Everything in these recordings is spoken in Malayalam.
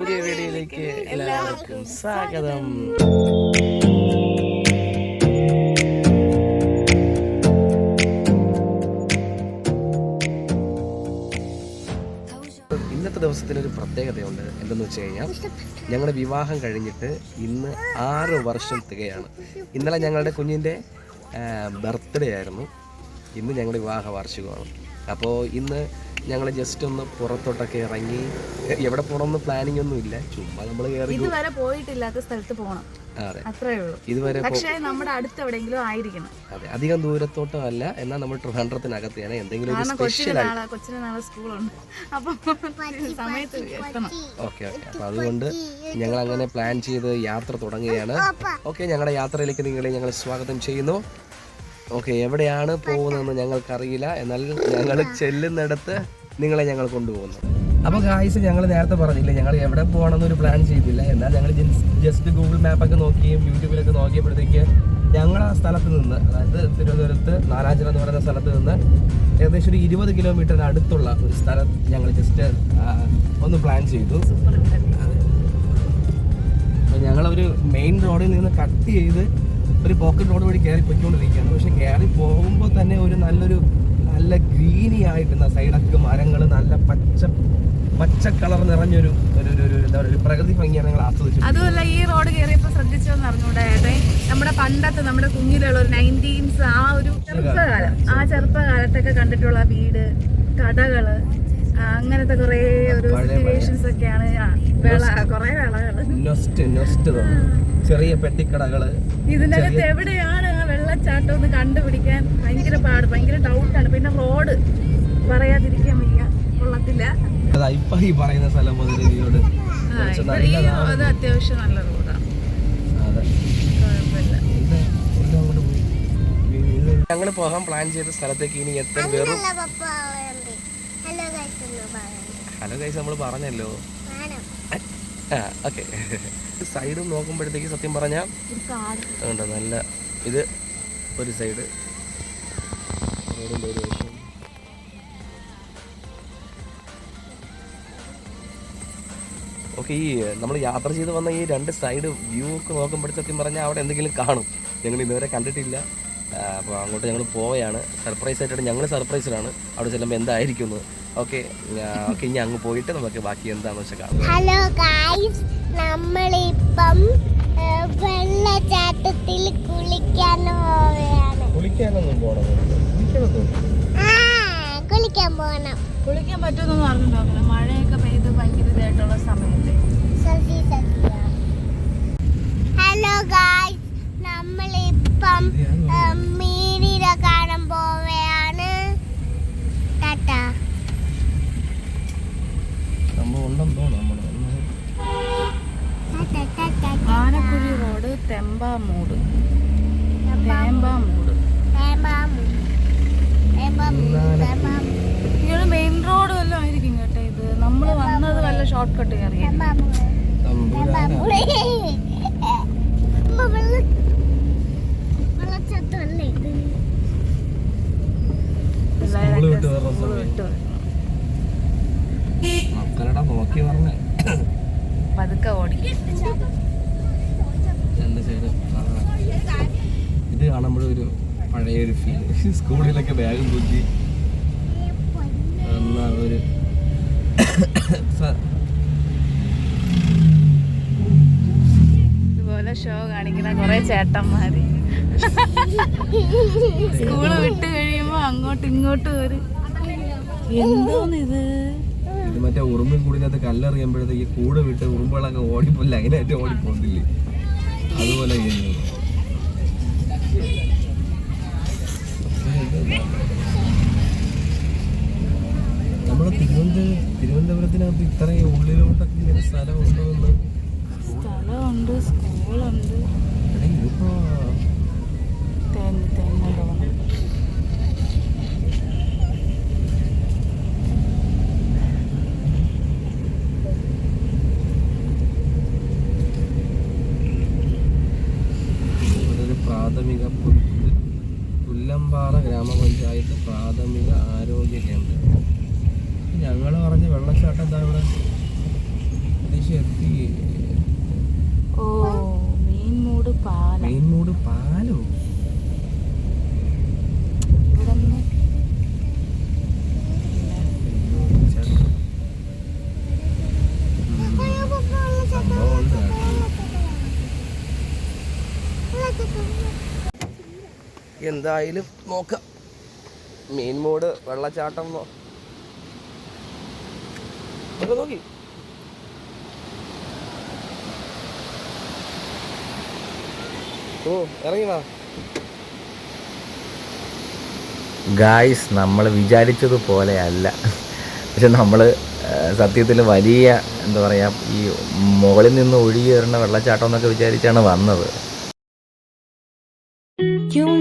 പുതിയ വീഡിയോയിലേക്ക് എല്ലാവർക്കും സ്വാഗതം. ഇന്നത്തെ ദിവസത്തിനൊരു പ്രത്യേകതയുണ്ട് എന്തെന്ന് വെച്ച് കഴിഞ്ഞാൽ ഞങ്ങളുടെ വിവാഹം കഴിഞ്ഞിട്ട് ഇന്ന് ആറ് വർഷം തികയാണ്. ഇന്നലെ ഞങ്ങളുടെ കുഞ്ഞിന്റെ ബർത്ത്ഡേ ആയിരുന്നു. ഇന്ന് ഞങ്ങളുടെ വിവാഹ വാർഷികമാണ്. അപ്പോൾ ഇന്ന് ഞങ്ങൾ ജസ്റ്റ് ഒന്ന് പുറത്തോട്ടൊക്കെ ഇറങ്ങി. എവിടെ പോകണമെന്ന് പ്ലാനിങ് ഒന്നും ഇല്ല. ചുമ്മാ നമ്മൾ കയറി ഇതുവരെ പോയിട്ടില്ലാത്ത സ്ഥലത്ത് പോകണം അതെ. അത്രേ ഉള്ളൂ. ഇതുവരെ പക്ഷേ നമ്മുടെ അടുത്ത് എവിടെയെങ്കിലും ആയിരിക്കണം. അതെ. അധികം ദൂരത്തോട്ടോ അല്ല. എന്നാൽ നമ്മൾ ട്രിവാൻഡ്രത്തിനകത്തെയാണ്. എന്തെങ്കിലും ഒരു സ്പെഷ്യൽ നാളെ കൊച്ചിന് നാളെ സ്കൂളുണ്ട്. അപ്പം സമയത്ത് എത്തണം. Okay okay. അപ്പോൾ അതുകൊണ്ട് ഞങ്ങൾ അങ്ങനെ പ്ലാൻ ചെയ്ത് യാത്ര തുടങ്ങുകയാണ്. ഓക്കെ ഞങ്ങളുടെ യാത്രയിലേക്ക് നിങ്ങളെ ഞങ്ങൾ സ്വാഗതം ചെയ്യുന്നു. ഓക്കെ എവിടെയാണ് പോകുന്നതെന്ന് ഞങ്ങൾക്കറിയില്ല. എന്നാൽ ഞങ്ങൾ ചെല്ലുന്നിടത്ത് നിങ്ങളെ ഞങ്ങൾ കൊണ്ടുപോകുന്നു. അപ്പോൾ ഗായ്സ് ഞങ്ങൾ നേരത്തെ പറഞ്ഞില്ല ഞങ്ങൾ എവിടെ പോകണമെന്നൊരു പ്ലാൻ ചെയ്തില്ല. എന്നാൽ ഞങ്ങൾ ജസ്റ്റ് ഗൂഗിൾ മാപ്പൊക്കെ നോക്കിയും യൂട്യൂബിലൊക്കെ നോക്കിയപ്പോഴത്തേക്ക് ഞങ്ങൾ ആ സ്ഥലത്ത് നിന്ന് അതായത് തിരുവനന്തപുരത്ത് നാലാഞ്ചിറ എന്ന് പറയുന്ന സ്ഥലത്ത് നിന്ന് ഏകദേശം ഒരു ഇരുപത് കിലോമീറ്ററിന് അടുത്തുള്ള ഒരു സ്ഥലം ഞങ്ങൾ ജസ്റ്റ് ഒന്ന് പ്ലാൻ ചെയ്തു. ഞങ്ങളൊരു മെയിൻ റോഡിൽ നിന്ന് കട്ട് ചെയ്ത് ഒരു പോക്കറ്റ് റോഡ് വഴി കയറി പൊയ്ക്കൊണ്ടിരിക്കുകയാണ്. പക്ഷെ കയറി പോകുമ്പോൾ തന്നെ ഒരു നല്ലൊരു നല്ല ഗ്രീനി ആയിട്ടുള്ള സൈഡൊക്കെ മരങ്ങൾ നല്ല പച്ച പച്ച കളർ നിറഞ്ഞൊരു ഒരു ഒരു- എന്താ പറയുക ഒരു പ്രകൃതി ഭംഗിയാണ് ഞങ്ങൾ ആസ്വദിച്ചു അതുമല്ല ഈ റോഡ് കയറിയപ്പോൾ ശ്രദ്ധിച്ചോന്ന് അറിഞ്ഞൂടെ ഏട്ടേ? നമ്മുടെ പണ്ടത്തെ നമ്മുടെ കുഞ്ഞിലുള്ള ഒരു നയന്റീൻസ് ആ ഒരു ചെറുപ്പകാലം. ആ ചെറുപ്പകാലത്തൊക്കെ കണ്ടിട്ടുള്ള വീട് കടകൾ അങ്ങനത്തെ കുറേ ഒരു സിറ്റുവേഷൻസ് ഒക്കെയാണ്. വേള കുറേ തോന്നും ചെറിയ പെട്ടിക്കടകൾ ഇതിനകത്ത് എവിടെയാണ് ആ വെള്ളച്ചാട്ടം ഒന്ന് കണ്ടുപിടിക്കാൻ ഭയങ്കര പാട് ഭയങ്കര ഡൗട്ടാണ് പിന്നെ റോഡ് പറയാതിരിക്കാൻ വയ്യ കൊള്ളത്തില്ല. ഈ പറയുന്ന സ്ഥലം മുതൽ ഇതിനോട് അത് അത്യാവശ്യം നല്ല റോഡാണ് ഞങ്ങൾ പോകാൻ പ്ലാൻ ചെയ്ത സ്ഥലത്തേക്ക് ഇനി എത്താൻ വെറും ഹലോ ഗൈസ് നമ്മൾ പറഞ്ഞല്ലോ. ആ ഓക്കെ സൈഡ് നോക്കുമ്പോഴത്തേക്ക് സത്യം പറഞ്ഞാൽ ഉണ്ട് നല്ല ഇത് ഒരു സൈഡ് റോഡിന്റെ ഒരു വശം. ഓക്കെ ഈ നമ്മൾ യാത്ര ചെയ്ത് വന്ന ഈ രണ്ട് സൈഡ് വ്യൂ ഒക്കെ നോക്കുമ്പോഴത്തേക്കും പറഞ്ഞാൽ അവിടെ എന്തെങ്കിലും കാണും. ഞങ്ങൾ ഇതുവരെ കണ്ടിട്ടില്ല. അപ്പോൾ അങ്ങോട്ട് ഞങ്ങൾ പോവുകയാണ് സർപ്രൈസ് ആയിട്ടാണ് ഞങ്ങൾ സർപ്രൈസിലാണ് അവിടെ ചെല്ലുമ്പോൾ എന്തായിരിക്കും ഓക്കെ ഓക്കെ ഇനി അങ്ങ് പോയിട്ട് നമുക്ക് ബാക്കി എന്താണെന്ന് വെച്ചാൽ കാണാം. ഹലോ ഗായ്സ് നമ്മളിപ്പം വെള്ളച്ചാട്ടത്തിൽ കുളിക്കാൻ പോവുകയാണ്. കുളിക്കാനൊന്നും പോകണം കുളിക്കാൻ പോകണം കുളിക്കാൻ പറ്റുമെന്നൊന്നും അറിഞ്ഞിട്ടുണ്ടാവില്ല. മഴയൊക്കെ പെയ്ത് ഭയങ്കര ഇതായിട്ടുള്ള സമയത്ത് ഹലോ ഗായ്സ് നമ്മളിപ്പം തെമ്പാമൂട് തേമ്പാമൂട് തേമ്പാമു തേമ്പാമു തേമ്പാമു ഇയാൾ മെയിൻ റോഡ് വല്ലതും ആയിരിക്കും കേട്ടോ ഇത്. നമ്മൾ വന്നത് വല്ല ഷോർട്ട് കട്ട് കയറി പതുക്കെ ഓടി. രണ്ട് സൈഡ് ഇത് കാണുമ്പോഴൊരു ഒരു പഴയ ഒരു ഫീൽ സ്കൂളിലൊക്കെ ബാഗും തൂക്കി എന്നാ ഒരു ഇതുപോലെ ഷോ കാണിക്കുന്ന കുറെ ചേട്ടന്മാര്. സ്കൂൾ വിട്ട് കഴിയുമ്പോ അങ്ങോട്ടും ഇങ്ങോട്ടും ഒരു എന്തോന്നിത്? ഇത് മറ്റേ ഉറുമ്പും കൂടിനകത്ത് കല്ലെറിയുമ്പോഴത്തേക്ക് കൂടെ വിട്ട് ഉറുമ്പുകളൊക്കെ ഓടിപ്പോയില്ല അതിനായിട്ട് ഓടിപ്പോന്നില്ലേ അതുപോലെ നമ്മുടെ തിരുവനന്തപുരം തിരുവനന്തപുരത്തിനകത്ത് ഇത്രയും ഉള്ളിലോട്ടൊക്കെ ഇങ്ങനെ സ്ഥലമുണ്ടോ എന്ന്? സ്ഥലമുണ്ട് സ്കൂളുണ്ട്. ഇതിപ്പോ പറഞ്ഞ വെള്ളച്ചാട്ടം എന്താ ഇവിടെ? ഏകദേശം എത്തി ഓ മീൻമൂട് പാലം. എന്തായാലും നോക്കാം. മെയിൻ മോഡ് വെള്ളച്ചാട്ടം ഒക്കെ നോക്കി ഓ ഇറങ്ങി വാ. ഗായ്സ് നമ്മൾ വിചാരിച്ചതുപോലെ അല്ല. പക്ഷെ നമ്മൾ സത്യത്തിൽ വലിയ എന്താ പറയുക ഈ മുകളിൽ നിന്ന് ഒഴുകി വരുന്ന വെള്ളച്ചാട്ടം എന്നൊക്കെ വിചാരിച്ചാണ് വന്നത്.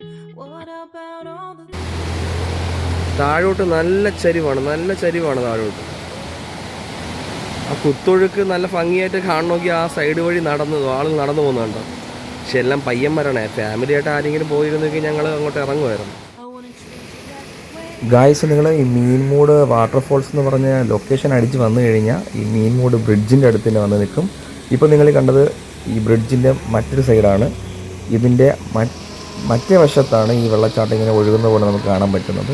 What about all the താഴോട്ട് നല്ല ചരിവാണ് നല്ല ചരിവാണ് താഴോട്ട്. ആ കുത്തൊഴുക്ക് നല്ല ഭംഗിയായിട്ട് കാണണമെങ്കിൽ ആ സൈഡ് വഴി നടന്നു ആളുകൾ നടന്നു പോകുന്നുണ്ട് പക്ഷെ എല്ലാം പയ്യന്മാരാണ്. ഫാമിലി ആയിട്ട് ആരെങ്കിലും പോയിരുന്നെങ്കിൽ ഞങ്ങൾ അങ്ങോട്ട് ഇറങ്ങുമായിരുന്നു. ഗായ്സ് നിങ്ങൾ ഈ മീൻമൂട് വാട്ടർഫോൾസ് എന്ന് പറഞ്ഞ ലൊക്കേഷൻ അടിച്ച് വന്നു കഴിഞ്ഞാൽ ഈ മീൻമൂട് ബ്രിഡ്ജിന്റെ അടുത്ത് തന്നെ വന്ന് നിൽക്കും. ഇപ്പോൾ നിങ്ങൾ കണ്ടത് ഈ ബ്രിഡ്ജിന്റെ മറ്റൊരു സൈഡാണ് ഇതിന്റെ മറ്റേ വശത്താണ് ഈ വെള്ളച്ചാട്ടം ഇങ്ങനെ ഒഴുകുന്ന പോലെ നമുക്ക് കാണാൻ പറ്റുന്നത്.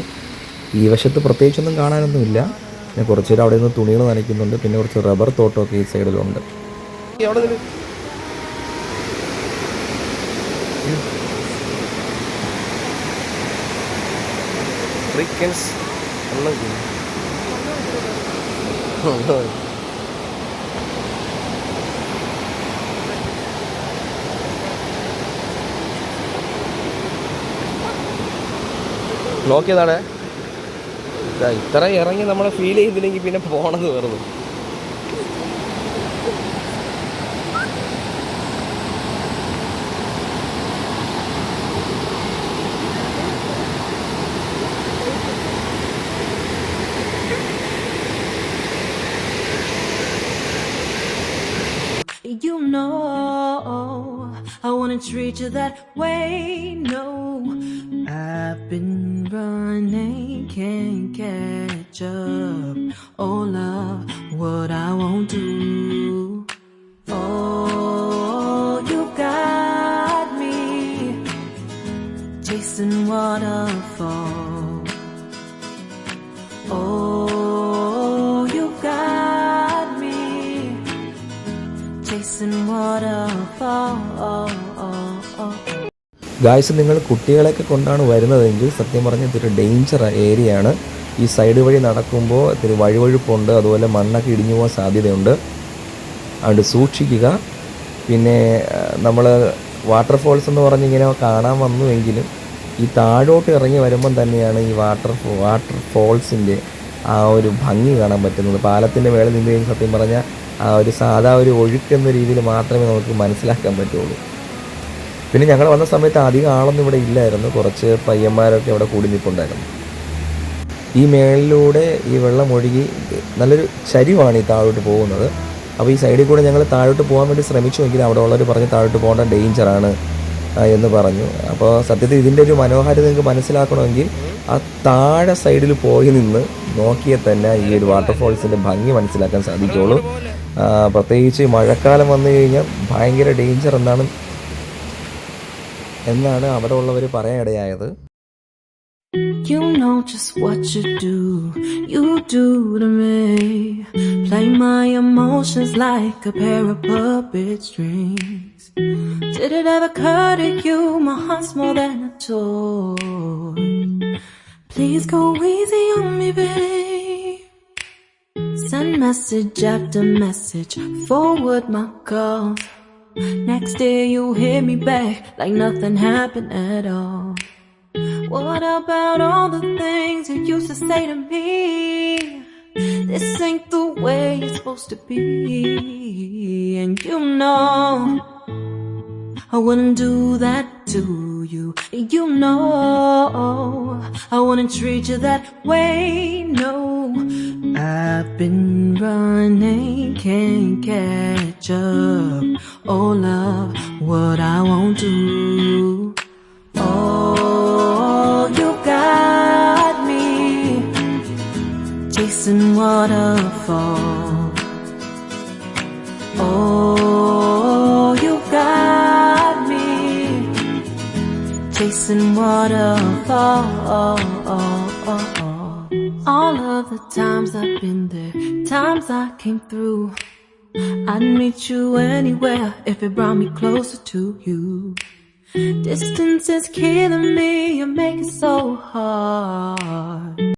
ഈ വശത്ത് പ്രത്യേകിച്ചൊന്നും കാണാനൊന്നുമില്ല. പിന്നെ കുറച്ച് നേരം അവിടെ നിന്ന് തുണികൾ നനയ്ക്കുന്നുണ്ട്. പിന്നെ കുറച്ച് റബ്ബർ തോട്ടമൊക്കെ ഈ സൈഡിലുണ്ട്. അവിടെ നോക്കിയതാണേ ഇതാ ഇത്ര ഇറങ്ങി നമ്മൾ ഫീൽ ചെയ്തില്ലെങ്കിൽ പിന്നെ പോണത് വെറുതെ. Treat you that way. No, I've been running, can't catch up. Oh, love, what I won't do. Oh, you got me chasing waterfall. Guys നിങ്ങൾ കുട്ടികളെയൊക്കെ കൊണ്ടാണ് വരുന്നതെങ്കിൽ സത്യം പറഞ്ഞാൽ ഇതൊരു ഡേഞ്ചർ ഏരിയയാണ് ഈ സൈഡ് വഴി നടക്കുമ്പോൾ ഇത്തിരി വഴുവഴുപ്പുണ്ട് അതുപോലെ മണ്ണൊക്കെ ഇടിഞ്ഞു പോകാൻ സാധ്യതയുണ്ട്. അതുകൊണ്ട് സൂക്ഷിക്കുക. പിന്നെ നമ്മൾ വാട്ടർഫോൾസ് എന്ന് പറഞ്ഞ് ഇങ്ങനെ കാണാൻ വന്നുവെങ്കിലും ഈ താഴോട്ട് ഇറങ്ങി വരുമ്പം തന്നെയാണ് ഈ വാട്ടർ വാട്ടർ ഫോൾസിന്റെ ആ ഒരു ഭംഗി കാണാൻ പറ്റുന്നത്. പാലത്തിന്റെ മേളിൽ നിന്ന് സത്യം പറഞ്ഞാൽ ആ ഒരു സാധാ ഒരു ഒഴുക്കെന്ന രീതിയിൽ മാത്രമേ നമുക്ക് മനസ്സിലാക്കാൻ പറ്റുള്ളൂ. പിന്നെ ഞങ്ങൾ വന്ന സമയത്ത് അധികം ആളൊന്നും ഇവിടെ ഇല്ലായിരുന്നു. കുറച്ച് പയ്യന്മാരൊക്കെ ഇവിടെ കൂടി നിൽപ്പുണ്ടായിരുന്നു ഈ മേളിലൂടെ ഈ വെള്ളം ഒഴുകി നല്ലൊരു ചരിവാണ് ഈ താഴോട്ട് പോകുന്നത്. അപ്പോൾ ഈ സൈഡിൽ കൂടെ ഞങ്ങൾ താഴോട്ട് പോകാൻ വേണ്ടി ശ്രമിച്ചുവെങ്കിൽ അവിടെ ഉള്ളവർ പറഞ്ഞ് താഴോട്ട് പോകേണ്ട ഡേഞ്ചറാണ് എന്ന് പറഞ്ഞു. അപ്പോൾ സത്യത്തിൽ ഇതിന്റെ ഒരു മനോഹാരിത നിങ്ങൾക്ക് മനസ്സിലാക്കണമെങ്കിൽ ആ താഴെ സൈഡിൽ പോയി നിന്ന് നോക്കിയാൽ തന്നെ ഈ ഒരു വാട്ടർഫോൾസിന്റെ ഭംഗി മനസ്സിലാക്കാൻ സാധിക്കുള്ളൂ പ്രത്യേകിച്ച് മഴക്കാലം വന്നു കഴിഞ്ഞാൽ ഭയങ്കര ഡേഞ്ചർ എന്നാണ് എന്നാണ് അവിടെ ഉള്ളവർ പറയാനിടയായത് You know just what you do, you do to me. Play my emotions like a pair of puppet strings. Did it ever occur to you my heart's more than a toy? Please go easy on me, babe. Send message after message, forward my call. Next day you hit me back like nothing happened at all. What about all the things you used to say to me? This ain't the way it's supposed to be. And you know, I wouldn't do that to you. You know, I wouldn't treat you that way. No, I've been running, can't catch up. Oh, love, what I won't do. Oh, you got me chasing waterfall. Oh, you got me chasing waterfall. All of the times I've been there, times I came through. I'd meet you anywhere if it brought me closer to you. Distance is killing me, you make it so hard.